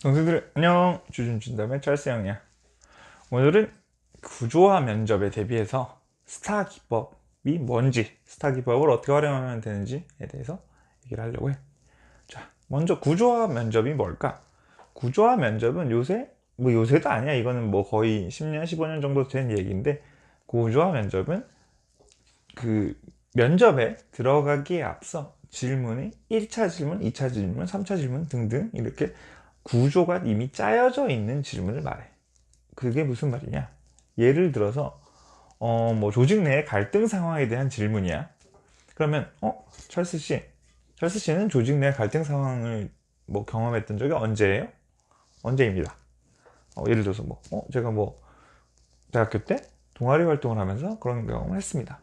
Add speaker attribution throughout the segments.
Speaker 1: 동생들 안녕. 주준 준담의 찰스 형이야. 오늘은 구조화 면접에 대비해서 스타 기법이 뭔지 스타 기법을 어떻게 활용하면 되는지에 대해서 얘기를 하려고 해자 먼저 구조화 면접이 뭘까? 구조화 면접은 요새 뭐 요새도 아니야. 이거는 뭐 거의 10년 15년 정도 된 얘기인데 구조화 면접은 그 면접에 들어가기에 앞서 질문이 1차 질문, 2차 질문, 3차 질문 등등 이렇게 구조가 이미 짜여져 있는 질문을 말해. 그게 무슨 말이냐? 예를 들어서 어, 뭐 조직 내의 갈등 상황에 대한 질문이야. 그러면 어, 찰스 씨, 찰스 씨는 조직 내 갈등 상황을 뭐 경험했던 적이 언제예요? 언제입니다. 어, 예를 들어서 뭐, 어, 제가 뭐 대학교 때 동아리 활동을 하면서 그런 경험을 했습니다.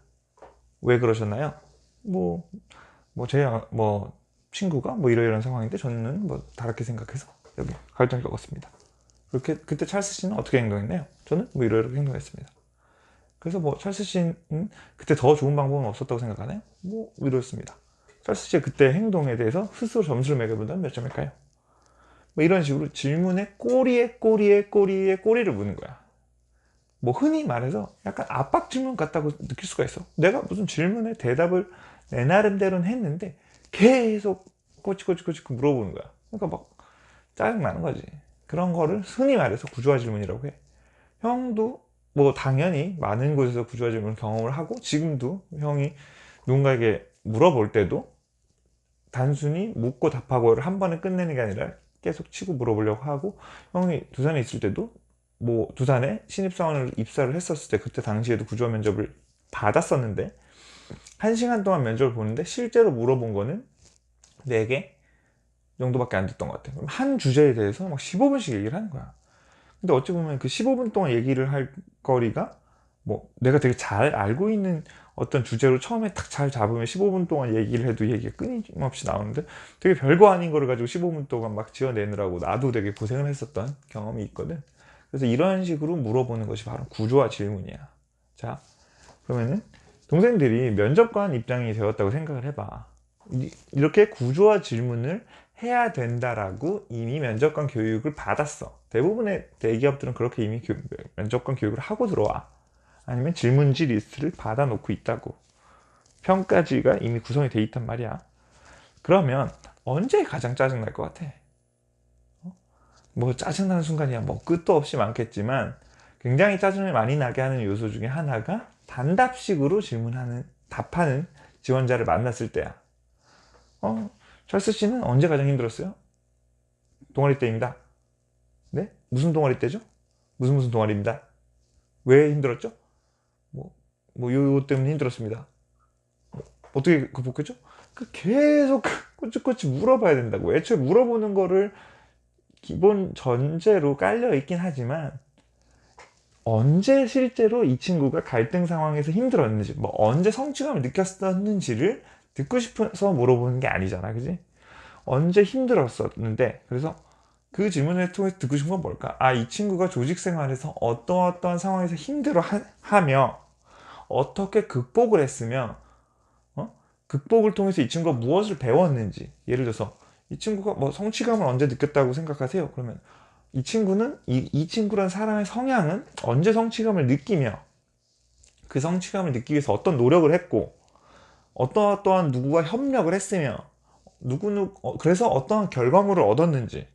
Speaker 1: 왜 그러셨나요? 뭐, 뭐, 제, 뭐, 친구가 뭐 이러이러한 상황인데 저는 뭐 다르게 생각해서 여기 갈등을 겪었습니다. 그렇게, 그때 찰스 씨는 어떻게 행동했나요? 저는 뭐 이러이러하게 행동했습니다. 그래서 뭐 찰스 씨는 그때 더 좋은 방법은 없었다고 생각하나요? 뭐 이렇습니다. 찰스 씨의 그때 행동에 대해서 스스로 점수를 매겨본다면 몇 점일까요? 뭐 이런 식으로 질문에 꼬리에 꼬리에 꼬리에 꼬리를 무는 거야. 뭐 흔히 말해서 약간 압박 질문 같다고 느낄 수가 있어. 내가 무슨 질문에 대답을 내 나름대로는 했는데 계속 꼬치꼬치꼬치 물어보는 거야. 그러니까 막 짜증 나는 거지. 그런 거를 흔히 말해서 구조화 질문이라고 해. 형도 뭐 당연히 많은 곳에서 구조화 질문 경험을 하고 지금도 형이 누군가에게 물어볼 때도 단순히 묻고 답하고를 한 번에 끝내는 게 아니라 계속 치고 물어보려고 하고 형이 두산에 있을 때도 뭐 두산에 신입사원을 입사를 했었을 때 그때 당시에도 구조화 면접을 받았었는데 한 시간 동안 면접을 보는데 실제로 물어본 거는 4개 정도밖에 안 됐던 것 같아요. 그럼 한 주제에 대해서 막 15분씩 얘기를 하는 거야. 근데 어찌 보면 그 15분 동안 얘기를 할 거리가 뭐 내가 되게 잘 알고 있는 어떤 주제로 처음에 딱 잘 잡으면 15분 동안 얘기를 해도 얘기가 끊임없이 나오는데 되게 별거 아닌 거를 가지고 15분 동안 막 지어내느라고 나도 되게 고생을 했었던 경험이 있거든. 그래서 이런 식으로 물어보는 것이 바로 구조화 질문이야. 자, 그러면은 동생들이 면접관 입장이 되었다고 생각을 해봐. 이렇게 구조화 질문을 해야 된다라고 이미 면접관 교육을 받았어. 대부분의 대기업들은 그렇게 이미 교, 면접관 교육을 하고 들어와. 아니면 질문지 리스트를 받아놓고 있다고. 평가지가 이미 구성이 돼 있단 말이야. 그러면 언제 가장 짜증날 것 같아? 어? 뭐 짜증나는 순간이야 뭐 끝도 없이 많겠지만 굉장히 짜증을 많이 나게 하는 요소 중에 하나가 단답식으로 질문하는 답하는 지원자를 만났을 때야. 어, 찰스 씨는 언제 가장 힘들었어요? 동아리 때입니다. 네? 무슨 동아리 때죠? 무슨 무슨 동아리입니다. 왜 힘들었죠? 뭐, 뭐, 요, 요 때문에 힘들었습니다. 뭐, 어떻게 극복했죠? 그 계속 꼬치꼬치 물어봐야 된다고. 애초에 물어보는 거를 기본 전제로 깔려 있긴 하지만, 언제 실제로 이 친구가 갈등 상황에서 힘들었는지, 뭐, 언제 성취감을 느꼈었는지를 듣고 싶어서 물어보는 게 아니잖아. 그지? 언제 힘들었었는데, 그래서 그 질문을 통해서 듣고 싶은 건 뭘까? 아, 이 친구가 조직 생활에서 어떤 어떤 상황에서 힘들어 하, 며 어떻게 극복을 했으며, 어? 극복을 통해서 이 친구가 무엇을 배웠는지. 예를 들어서, 이 친구가 뭐 성취감을 언제 느꼈다고 생각하세요? 그러면 이 친구는, 이, 이 친구란 사람의 성향은 언제 성취감을 느끼며, 그 성취감을 느끼기 위해서 어떤 노력을 했고, 어떠어떠한 누구와 협력을 했으며 누구누 어, 그래서 어떠한 결과물을 얻었는지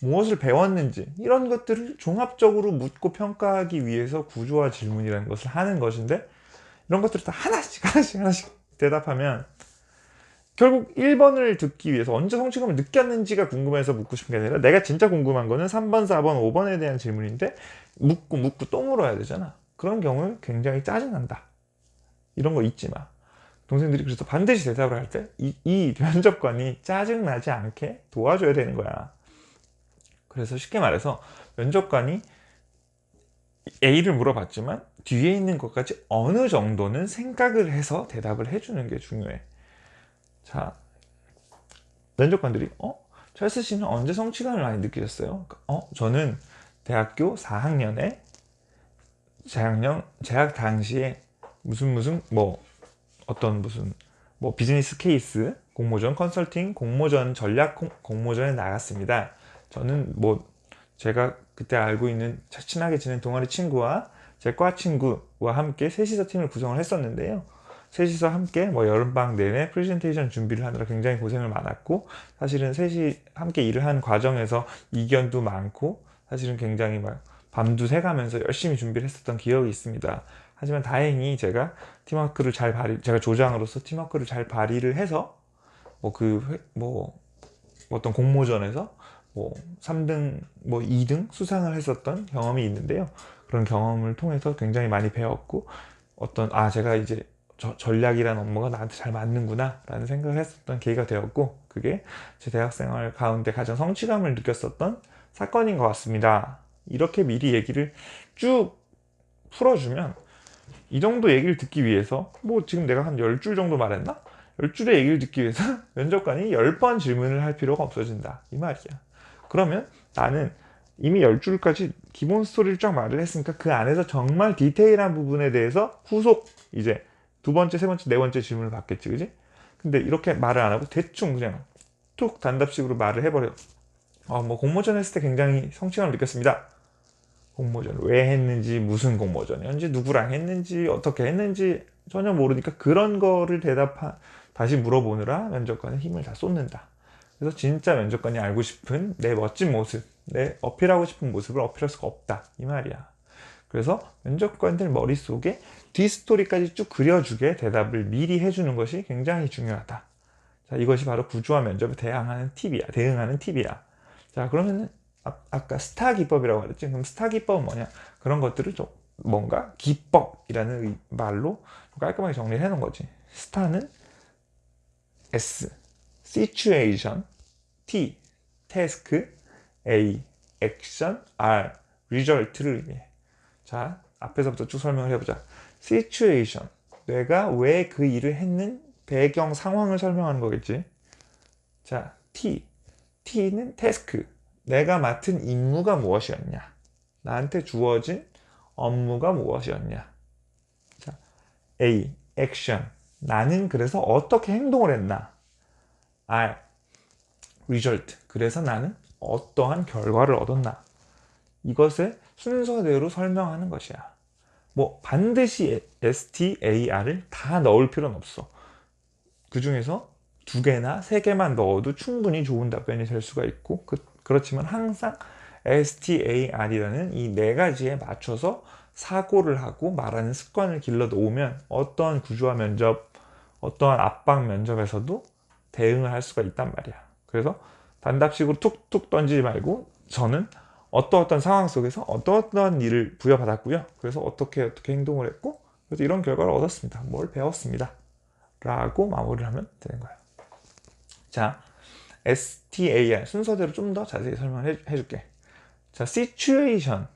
Speaker 1: 무엇을 배웠는지 이런 것들을 종합적으로 묻고 평가하기 위해서 구조화 질문이라는 것을 하는 것인데 이런 것들을 다 하나씩 하나씩 하나씩 대답하면 결국 1번을 듣기 위해서 언제 성취감을 느꼈는지가 궁금해서 묻고 싶은 게 아니라 내가 진짜 궁금한 거는 3번, 4번, 5번에 대한 질문인데 묻고 묻고 또 물어야 되잖아. 그런 경우에 굉장히 짜증난다. 이런 거 잊지 마. 동생들이 그래서 반드시 대답을 할때 이, 이 면접관이 짜증나지 않게 도와줘야 되는 거야. 그래서 쉽게 말해서 면접관이 A를 물어봤지만 뒤에 있는 것까지 어느 정도는 생각을 해서 대답을 해주는 게 중요해. 자, 면접관들이 어? 찰스 씨는 언제 성취감을 많이 느끼셨어요? 어? 저는 대학교 4학년에 재학년 재학 당시에 무슨 무슨 뭐 어떤 무슨 뭐 비즈니스 케이스 공모전 컨설팅 공모전 전략 공 모전에 나갔습니다. 저는 뭐 제가 그때 알고 있는 친하게 지낸 동아리 친구와 제 과 친구와 함께 셋이서 팀을 구성을 했었는데요. 셋이서 함께 뭐 여름방학 내내 프레젠테이션 준비를 하느라 굉장히 고생을 많았고 사실은 셋이 함께 일을 한 과정에서 이견도 많고 사실은 굉장히 막 밤도 새가면서 열심히 준비를 했었던 기억이 있습니다. 하지만 다행히 제가 팀워크를 잘 발휘, 제가 조장으로서 팀워크를 잘 발휘를 해서 뭐그 뭐 어떤 공모전에서 뭐 3등, 뭐 2등 수상을 했었던 경험이 있는데요. 그런 경험을 통해서 굉장히 많이 배웠고 어떤 아 제가 이제 저, 전략이라는 업무가 나한테 잘 맞는구나 라는 생각을 했었던 계기가 되었고 그게 제 대학생활 가운데 가장 성취감을 느꼈었던 사건인 것 같습니다. 이렇게 미리 얘기를 쭉 풀어주면 이 정도 얘기를 듣기 위해서 뭐 지금 내가 한 10줄 정도 말했나? 10줄의 얘기를 듣기 위해서 면접관이 10번 질문을 할 필요가 없어진다. 이 말이야. 그러면 나는 이미 10줄까지 기본 스토리를 쫙 말을 했으니까 그 안에서 정말 디테일한 부분에 대해서 후속 이제 두 번째, 세 번째, 네 번째 질문을 받겠지, 그지? 근데 이렇게 말을 안 하고 대충 그냥 툭 단답식으로 말을 해버려. 어, 뭐 공모전 했을 때 굉장히 성취감을 느꼈습니다. 공모전 왜 했는지, 무슨 공모전이었는지, 누구랑 했는지, 어떻게 했는지 전혀 모르니까 그런 거를 대답하, 다시 물어보느라 면접관은 힘을 다 쏟는다. 그래서 진짜 면접관이 알고 싶은 내 멋진 모습, 내 어필하고 싶은 모습을 어필할 수가 없다. 이 말이야. 그래서 면접관들 머릿속에 뒷스토리까지 쭉 그려주게 대답을 미리 해주는 것이 굉장히 중요하다. 자, 이것이 바로 구조화 면접에 대항하는 팁이야. 대응하는 팁이야. 자, 그러면은 아, 까 스타 기법이라고 그랬지. 그럼 스타 기법은 뭐냐? 그런 것들을 좀 뭔가 기법이라는 말로 깔끔하게 정리를 해놓은 거지. 스타는 S, situation, T, task, A, action, R, result를 의미해. 자, 앞에서부터 쭉 설명을 해보자. situation, 내가 왜 그 일을 했는 배경 상황을 설명하는 거겠지. 자, T, T는 task, 내가 맡은 임무가 무엇이었냐. 나한테 주어진 업무가 무엇이었냐. 자, A, action, 나는 그래서 어떻게 행동을 했나. R, result, 그래서 나는 어떠한 결과를 얻었나. 이것을 순서대로 설명하는 것이야. 뭐 반드시 STAR을 다 넣을 필요는 없어. 그 중에서 두 개나 세 개만 넣어도 충분히 좋은 답변이 될 수가 있고 그, 그렇지만 항상 STAR이라는 이 네 가지에 맞춰서 사고를 하고 말하는 습관을 길러 놓으면 어떠한 구조화 면접, 어떠한 압박 면접에서도 대응을 할 수가 있단 말이야. 그래서 단답식으로 툭툭 던지지 말고 저는 어떠어떤 상황 속에서 어떠어떤 일을 부여받았고요. 그래서 어떻게 어떻게 행동을 했고 그래서 이런 결과를 얻었습니다. 뭘 배웠습니다. 라고 마무리를 하면 되는 거예요. 자, STAR 순서대로 좀 더 자세히 설명을 해, 줄게 자, situation과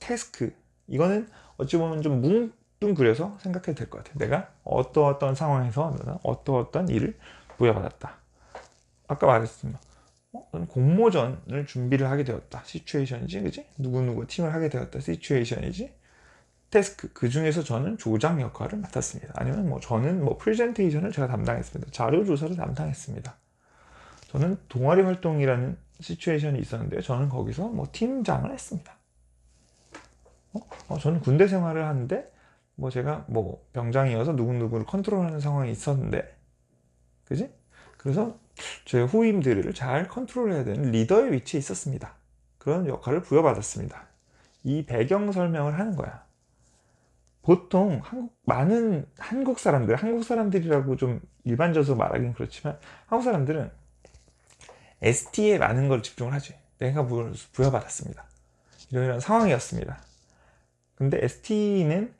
Speaker 1: task 이거는 어찌 보면 좀 뭉뚱그려서 생각해도 될 것 같아요. 내가 어떠 어떤 상황에서 어떠 어떤 일을 부여받았다. 아까 말했습니다. 어? 공모전을 준비를 하게 되었다. 시츄에이션이지, 그지? 누구누구 팀을 하게 되었다. 시츄에이션이지. 테스크 그 중에서 저는 조장 역할을 맡았습니다. 아니면 뭐 저는 뭐 프레젠테이션을 제가 담당했습니다. 자료 조사를 담당했습니다. 저는 동아리 활동이라는 시츄에이션이 있었는데요. 저는 거기서 뭐 팀장을 했습니다. 어? 어, 저는 군대 생활을 하는데 뭐 제가 뭐 병장이어서 누구누구를 컨트롤하는 상황이 있었는데, 그지? 그래서 제 후임들을 잘 컨트롤해야 되는 리더의 위치에 있었습니다. 그런 역할을 부여받았습니다. 이 배경 설명을 하는 거야. 보통 한국, 많은 한국 사람들, 한국 사람들이라고 좀 일반적으로 말하긴 그렇지만 한국 사람들은 ST에 많은 걸 집중을 하지. 내가 부여받았습니다. 이런, 이런 상황이었습니다. 근데 ST는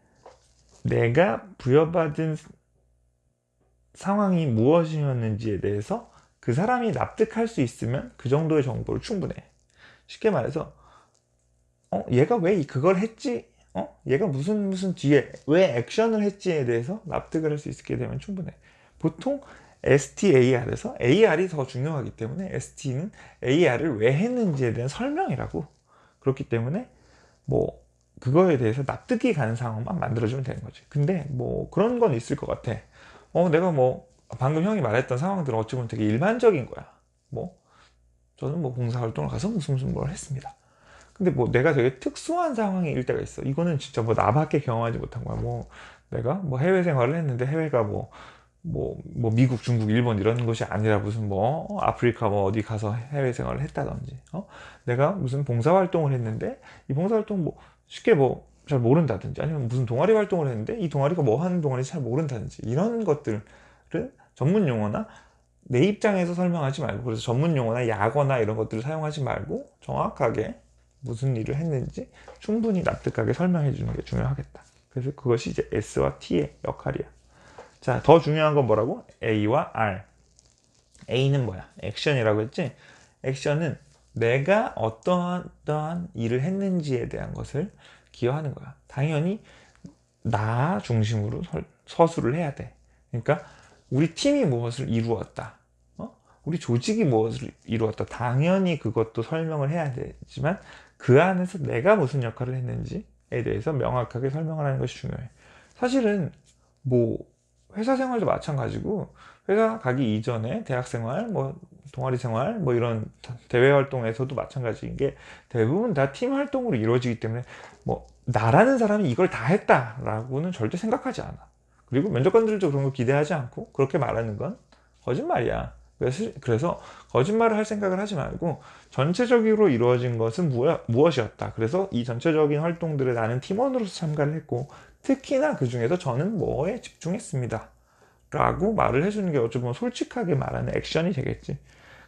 Speaker 1: 내가 부여받은 상황이 무엇이었는지에 대해서 그 사람이 납득할 수 있으면 그 정도의 정보를 충분해. 쉽게 말해서, 어, 얘가 왜 그걸 했지? 어, 얘가 무슨 무슨 뒤에 왜 액션을 했지에 대해서 납득을 할 수 있게 되면 충분해. 보통 STAR에서 AR이 더 중요하기 때문에 ST는 AR을 왜 했는지에 대한 설명이라고. 그렇기 때문에 뭐 그거에 대해서 납득이 가는 상황만 만들어주면 되는 거지. 근데 뭐 그런 건 있을 것 같아. 어, 내가 뭐 방금 형이 말했던 상황들은 어찌 보면 되게 일반적인 거야. 뭐 저는 뭐 봉사활동을 가서 무슨 무슨 뭘 했습니다. 근데 뭐 내가 되게 특수한 상황일 때가 있어. 이거는 진짜 뭐 나밖에 경험하지 못한 거야. 뭐 내가 뭐 해외 생활을 했는데 해외가 뭐 뭐, 뭐, 미국, 중국, 일본 이런 곳이 아니라 무슨 뭐, 어, 아프리카 뭐 어디 가서 해외 생활을 했다든지, 어? 내가 무슨 봉사 활동을 했는데, 이 봉사 활동 뭐, 쉽게 뭐, 잘 모른다든지, 아니면 무슨 동아리 활동을 했는데, 이 동아리가 뭐 하는 동아리인지 잘 모른다든지, 이런 것들을 전문 용어나 내 입장에서 설명하지 말고, 그래서 전문 용어나 약어나 이런 것들을 사용하지 말고, 정확하게 무슨 일을 했는지 충분히 납득하게 설명해 주는 게 중요하겠다. 그래서 그것이 이제 S와 T의 역할이야. 자, 더 중요한 건 뭐라고? A와 R. A는 뭐야? 액션이라고 했지? 액션은 내가 어떠한, 어떠한 일을 했는지에 대한 것을 기여하는 거야. 당연히 나 중심으로 서술을 해야 돼. 그러니까 우리 팀이 무엇을 이루었다. 어? 우리 조직이 무엇을 이루었다. 당연히 그것도 설명을 해야 되지만 그 안에서 내가 무슨 역할을 했는지에 대해서 명확하게 설명을 하는 것이 중요해. 사실은 뭐 회사 생활도 마찬가지고 회사 가기 이전에 대학 생활, 뭐 동아리 생활, 뭐 이런 대외 활동에서도 마찬가지인 게 대부분 다 팀 활동으로 이루어지기 때문에 뭐 나라는 사람이 이걸 다 했다라고는 절대 생각하지 않아. 그리고 면접관들도 그런 거 기대하지 않고 그렇게 말하는 건 거짓말이야. 그래서, 거짓말을 할 생각을 하지 말고 전체적으로 이루어진 것은 무엇이었다. 그래서 이 전체적인 활동들에 나는 팀원으로서 참가를 했고 특히나 그 중에서 저는 뭐에 집중했습니다. 라고 말을 해주는 게 어찌 보면 솔직하게 말하는 액션이 되겠지.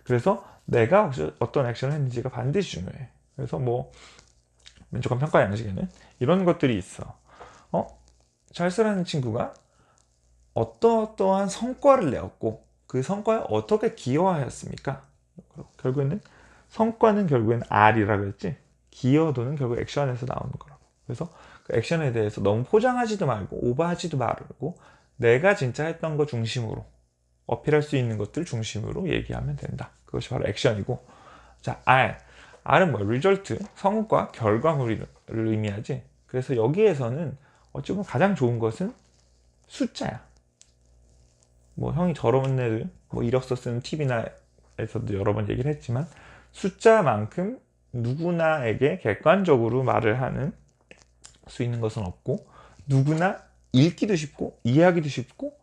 Speaker 1: 그래서 내가 어떤 액션을 했는지가 반드시 중요해. 그래서 뭐, 면접관 평가 양식에는 이런 것들이 있어. 어? 잘 쓰라는 친구가 어떠어떠한 성과를 내었고, 그 성과에 어떻게 기여하였습니까? 결국에는 성과는 결국엔 R이라고 했지. 기여도는 결국 액션에서 나오는 거라고. 그래서 그 액션에 대해서 너무 포장하지도 말고 오버하지도 말고 내가 진짜 했던 거 중심으로 어필할 수 있는 것들 중심으로 얘기하면 된다. 그것이 바로 액션이고 자 R R은 뭐 리절트 성과 결과물을 의미하지. 그래서 여기에서는 어찌 보면 가장 좋은 것은 숫자야. 뭐 형이 저런 애들 뭐 이력서 쓰는 팁이나 에서도 여러 번 얘기를 했지만 숫자만큼 누구나에게 객관적으로 말을 하는 수 있는 것은 없고 누구나 읽기도 쉽고 이해하기도 쉽고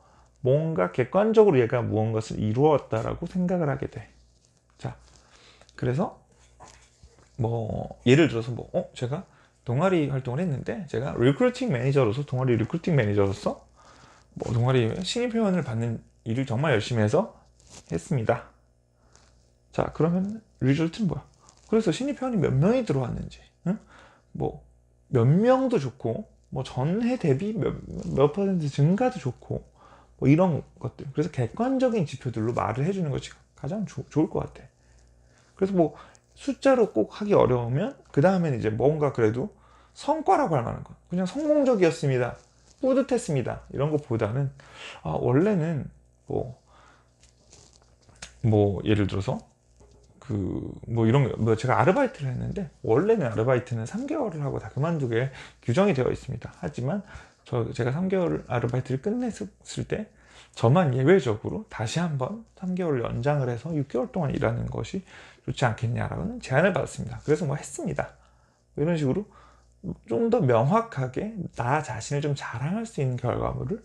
Speaker 1: 뭔가 객관적으로 얘가 무언가를 이루었다라고 생각을 하게 돼. 자, 그래서 뭐 예를 들어서 뭐 어, 제가 동아리 활동을 했는데 제가 리크루팅 매니저로서 동아리 리크루팅 매니저로서 뭐 동아리 신입 회원을 받는 일을 정말 열심히 해서 했습니다. 자, 그러면 리절트는 뭐야? 그래서 신입 회원이 몇 명이 들어왔는지, 응? 뭐 몇 명도 좋고 뭐 전해 대비 몇, 몇 퍼센트 증가도 좋고 뭐 이런 것들. 그래서 객관적인 지표들로 말을 해주는 것이 가장 조, 좋을 것 같아. 그래서 뭐 숫자로 꼭 하기 어려우면 그 다음에는 이제 뭔가 그래도 성과라고 할 만한 거 그냥 성공적이었습니다. 뿌듯했습니다. 이런 것보다는 아 원래는 뭐뭐 뭐 예를 들어서 그 뭐 이런 거, 뭐 제가 아르바이트를 했는데 원래는 아르바이트는 3개월을 하고 다 그만두게 규정이 되어 있습니다. 하지만 저 제가 3개월 아르바이트를 끝냈을 때 저만 예외적으로 다시 한번 3개월 연장을 해서 6개월 동안 일하는 것이 좋지 않겠냐라는 제안을 받았습니다. 그래서 뭐 했습니다. 이런 식으로 좀 더 명확하게 나 자신을 좀 자랑할 수 있는 결과물을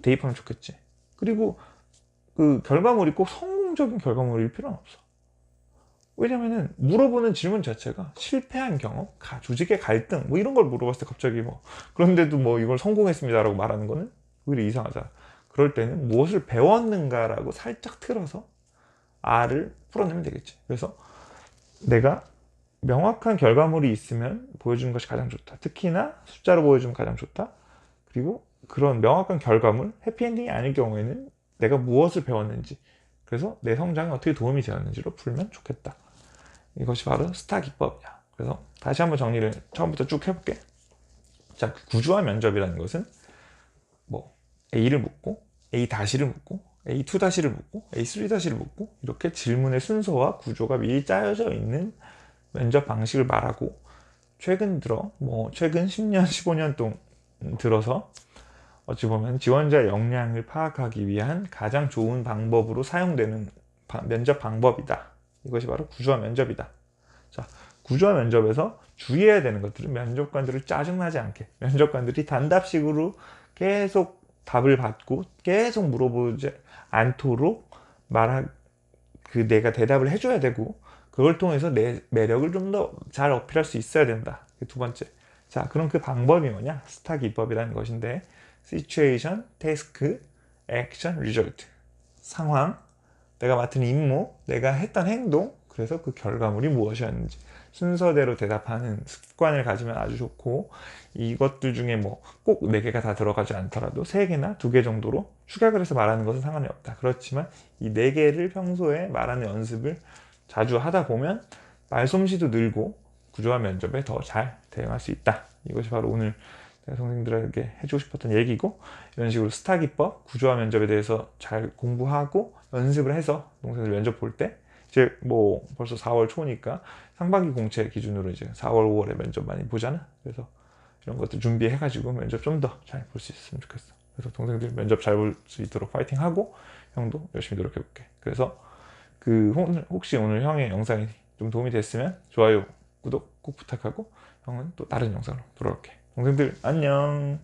Speaker 1: 대입하면 좋겠지. 그리고 그 결과물이 꼭 성공 적인 결과물일 필요는 없어. 왜냐면은 물어보는 질문 자체가 실패한 경험, 조직의 갈등 뭐 이런 걸 물어봤을 때 갑자기 뭐 그런데도 뭐 이걸 성공했습니다 라고 말하는 거는 오히려 이상하잖아. 그럴 때는 무엇을 배웠는가 라고 살짝 틀어서 R을 풀어내면 되겠지. 그래서 내가 명확한 결과물이 있으면 보여주는 것이 가장 좋다. 특히나 숫자로 보여주면 가장 좋다. 그리고 그런 명확한 결과물, 해피엔딩이 아닐 경우에는 내가 무엇을 배웠는지, 그래서 내 성장에 어떻게 도움이 되었는지로 풀면 좋겠다. 이것이 바로 스타 기법이야. 그래서 다시 한번 정리를 처음부터 쭉 해볼게. 자, 구조화 면접이라는 것은 뭐 A를 묻고 A 다시를 묻고 A2 다시를 묻고 A3 다시를 묻고 이렇게 질문의 순서와 구조가 미리 짜여져 있는 면접 방식을 말하고 최근 들어 뭐 최근 10년 15년 동안 들어서 어찌 보면 지원자 역량을 파악하기 위한 가장 좋은 방법으로 사용되는 면접 방법이다. 이것이 바로 구조화 면접이다. 자, 구조화 면접에서 주의해야 되는 것들은 면접관들을 짜증나지 않게 면접관들이 단답식으로 계속 답을 받고 계속 물어보지 않도록 말하 그 내가 대답을 해줘야 되고 그걸 통해서 내 매력을 좀 더 잘 어필할 수 있어야 된다. 그두 번째. 자, 그럼 그 방법이 뭐냐? 스타 기법이라는 것인데 situation, task, action, result. 상황, 내가 맡은 임무, 내가 했던 행동, 그래서 그 결과물이 무엇이었는지 순서대로 대답하는 습관을 가지면 아주 좋고 이것들 중에 뭐꼭네 개가 다 들어가지 않더라도 세 개나 두개 정도로 축약을 해서 말하는 것은 상관이 없다. 그렇지만 이네 개를 평소에 말하는 연습을 자주 하다 보면 말솜씨도 늘고 구조화 면접에 더 잘 대응할 수 있다. 이것이 바로 오늘 내가 선생님들에게 해주고 싶었던 얘기고 이런 식으로 스타 기법, 구조화 면접에 대해서 잘 공부하고 연습을 해서 동생들 면접 볼 때 이제 뭐 벌써 4월 초니까 상반기 공채 기준으로 이제 4월, 5월에 면접 많이 보잖아. 그래서 이런 것들 준비해가지고 면접 좀 더 잘 볼 수 있으면 좋겠어. 그래서 동생들 면접 잘 볼 수 있도록 파이팅 하고 형도 열심히 노력해볼게. 그래서 그 혹- 혹시 오늘 형의 영상이 좀 도움이 됐으면 좋아요, 구독 꼭 부탁하고 형은 또 다른 영상으로 돌아올게. 동생들 안녕.